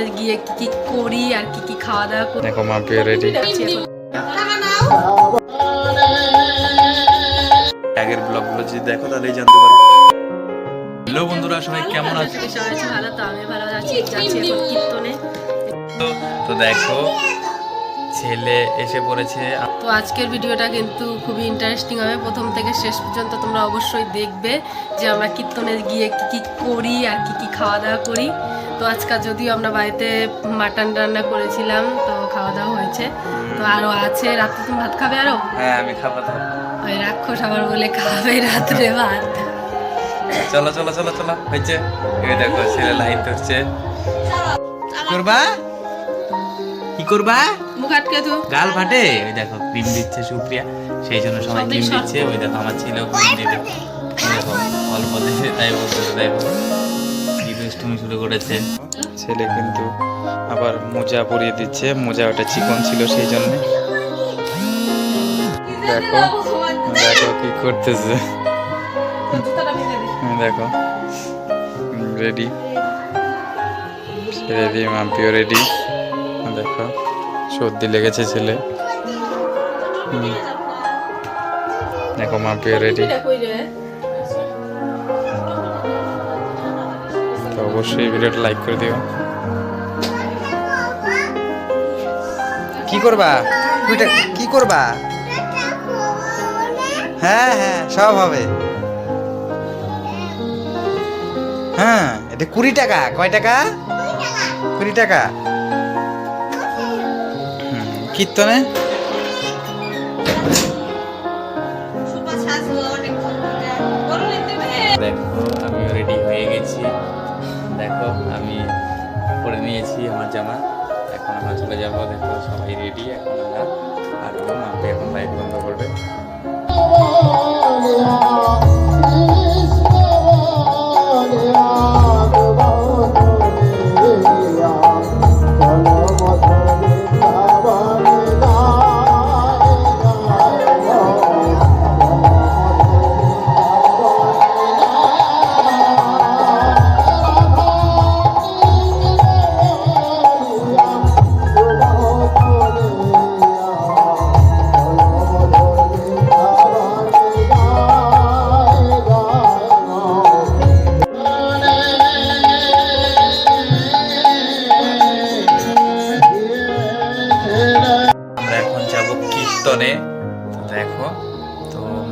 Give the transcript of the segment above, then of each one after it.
কীর্তনে গিয়ে কি কি করি আর কি কি খাওয়া দাওয়া করি। দেখো মা পেয়ে রেডি। আগের ব্লগগুলো যদি দেখো তাহলেই জানতে পারবে। হ্যালো বন্ধুরা সবাই কেমন আছে? সবাই ভালো তো আমি ভালো আছি। যাচ্ছি এখন কীর্তনে। তো দেখো ছেলে এসে পড়েছে। তো আজকের ভিডিওটা কিন্তু খুবই ইন্টারেস্টিং হবে। প্রথম থেকে শেষ পর্যন্ত তোমরা অবশ্যই দেখবে যে আমরা কীর্তনে গিয়ে কি কি করি আর কি কি খাওয়া দাওয়া করি। তো আজকাল যদিও আমরা বাড়িতে মাটন রান্না করেছিলাম তো খাওয়া দাওয়া হয়েছে। তো আরও আছে রাত্রে তুমি ভাত খাবে আরও হ্যাঁ আমি খাব তো। ওই রাক্ষস আবার বলে খাবে রাত্রে ভাত। চলো চলো চলো চলো হয়েছে। এই দেখো ছেলে লাইট ধরছে। করবা? কি করবা? মুখ আটকে তো গাল ফাটে? ওই দেখো ক্রিম দিচ্ছে সুপ্রিয়া। সেই জন্য সবাই ক্রিম দিচ্ছে। ওই দেখো আমার ছেলেও ক্রিম দেখো অল্প দিতে তাই বলতে দেখো কি দুষ্টুমি শুরু করেছে। ছেলে কিন্তু আবার মোজা পরিয়ে দিচ্ছে। মোজা ওটা চিকন ছিল সেই জন্য। দেখো দেখো কি করতেছে। দেখো রেডি রেডি মাম্পিও রেডি দেখো, সর্দি লেগেছে ছেলে। দেখো মাম্পিও রেডি তো অবশ্যই ভিডিওটা লাইক করে দিও। কি করবা? দুইটা কি করবা? হ্যাঁ হ্যাঁ সব হবে। হ্যাঁ এটা কুড়ি টাকা। কয় টাকা? কুড়ি টাকা। কীর্তনে? দেখো আমি রেডি হয়ে গেছি। দেখো, আমি পরে নিয়েছি আমার জামা। এখন আমরা চলে যাব, দেখো সবাই রেডি এখন আমরা আর মাম্পি এখন লাইট বন্ধ করবে।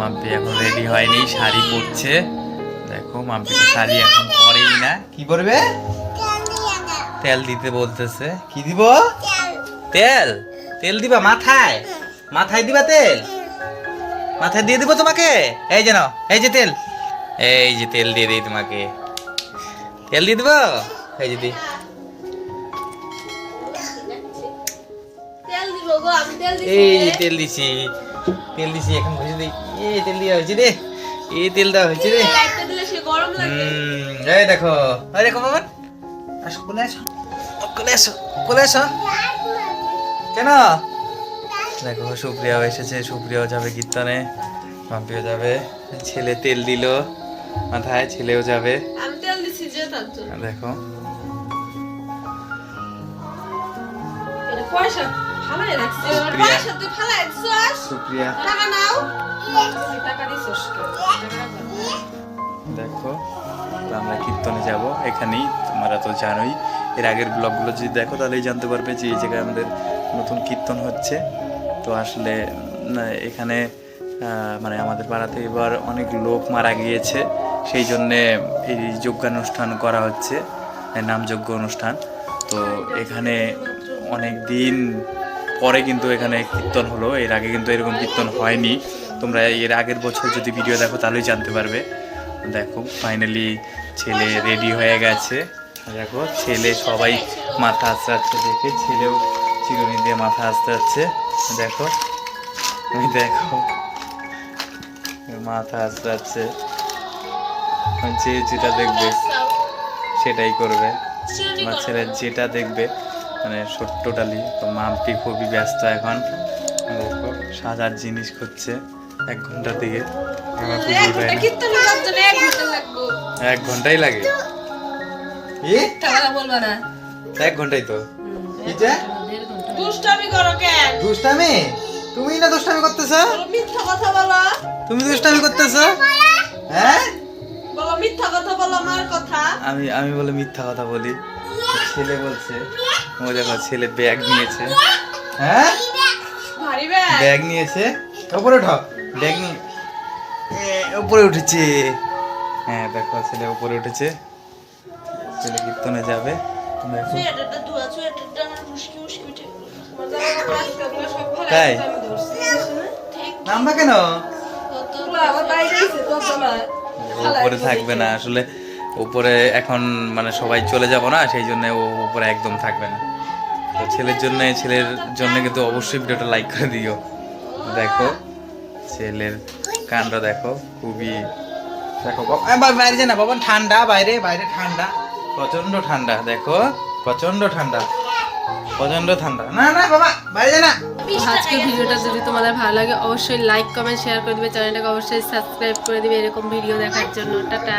মাম্পি এখন রেডি হয়নি শাড়ি পরছে। দেখো মাম্পি তো শাড়ি এখন পরেই না। কি করবে তেল দিতে বলতেছে। কি দিব? তেল। তেল দিবা মাথায়? মাথায় দিবা তেল? মাথায় দিয়ে দিব তোমাকে? এই যেন এই যে তেল। এই যে তেল দিয়ে দিই তোমাকে। তেল দিয়ে দিব? এই যে দি। এই তেল দিছি। তেল দিছি, এখন ঘষে দিই এই তেল দেওয়া হয়েছে রে এ তেল দেওয়া হয়েছে রে। এই দেখো এই দেখো মামা আসো, কোলে আসো। কোলে আসো কোলে আসো। কেন? দেখো সুপ্রিয়াও এসেছে, সুপ্রিয়াও যাবে কীর্তনে মাম্পিও যাবে। ছেলে তেল দিল, মাথায় ছেলেও যাবে। দেখো। পয়সা। ফালাই সুপ্রিয়া। পয়সা তুই ফালাই দিছস? সুপ্রিয়া টাকা নাও। টাকা দিছস? দেখো তো আমরা কীর্তনে যাব এখানেই তোমরা তো জানোই। এর আগের ব্লগগুলো যদি দেখো তাহলেই জানতে পারবে যে এই জায়গায় আমাদের নতুন কীর্তন হচ্ছে। তো আসলে এখানে মানে আমাদের পাড়াতে এবার অনেক লোক মারা গিয়েছে। সেই জন্যে এই যজ্ঞানুষ্ঠান করা হচ্ছে এই নামযজ্ঞ অনুষ্ঠান। তো এখানে অনেক দিন পরে কিন্তু এখানে কীর্তন হলো। এর আগে কিন্তু এরকম কীর্তন হয়নি। তোমরা এর আগের বছর যদি ভিডিও দেখো, তাহলেই জানতে পারবে। দেখো ফাইনালি ছেলে রেডি হয়ে গেছে। দেখো, ছেলে সবাই মাথা আঁচড়াচ্ছে দেখে, ছেলেও চিরুনি দিয়ে মাথা আঁচড়াচ্ছে দেখো। ওই দেখো, মাথা আঁচড়াচ্ছে যে যেটা দেখবে, সেটাই করবে। আমার ছেলে যেটা দেখবে মানে টোটালি তো মাম্পি খুবই ব্যস্ত এখন। সাজার জিনিস করছে এক ঘণ্টা লাগবে। এক ঘন্টাই লাগে। এক ঘন্টাই তো। কি যে? দুষ্টামি করো কেন? দুষ্টামি? তুমি না দুষ্টামি করতেছ? মিথ্যা কথা বলো। তুমি দুষ্টামি করতেছ? হ্যাঁ? বলো মিথ্যা কথা বলো আমার কথা। আমি আমি বলে মিথ্যা কথা বলি। ছেলে বলছে। ও দেখো ছেলে ব্যাগ নিয়েছে। হ্যাঁ? ভারী ব্যাগ। ব্যাগ নিয়েছে। উপরে উঠো। ব্যাগ নিয়ে এ, উপরে উঠেছে। হ্যাঁ দেখো ছেলে উপরে উঠেছে। ছেলে কীর্তনে যাবে। তাই? নামবা কেন? উপরে থাকবে না আসলে উপরে এখন মানে সবাই চলে যাব না, সেই জন্য ও উপরে একদম থাকবে না। তো ছেলের জন্য ছেলের জন্য কিন্তু অবশ্যই ভিডিওটা লাইক করে দিও। দেখো, ছেলের কানটা দেখো, খুবই দেখো বাইরে যা না বাবা ঠান্ডা, বাইরে বাইরে ঠান্ডা প্রচণ্ড ঠান্ডা, দেখো প্রচণ্ড ঠান্ডা প্রচণ্ড ঠান্ডা। না না, বাবা, বাইরে যা না। আজকের ভিডিওটা যদি তোমাদের ভালো লাগে, অবশ্যই লাইক কমেন্ট শেয়ার করে দিবে। চ্যানেলটাকে অবশ্যই সাবস্ক্রাইব করে দিবে, এরকম ভিডিও দেখার জন্য। টাটা।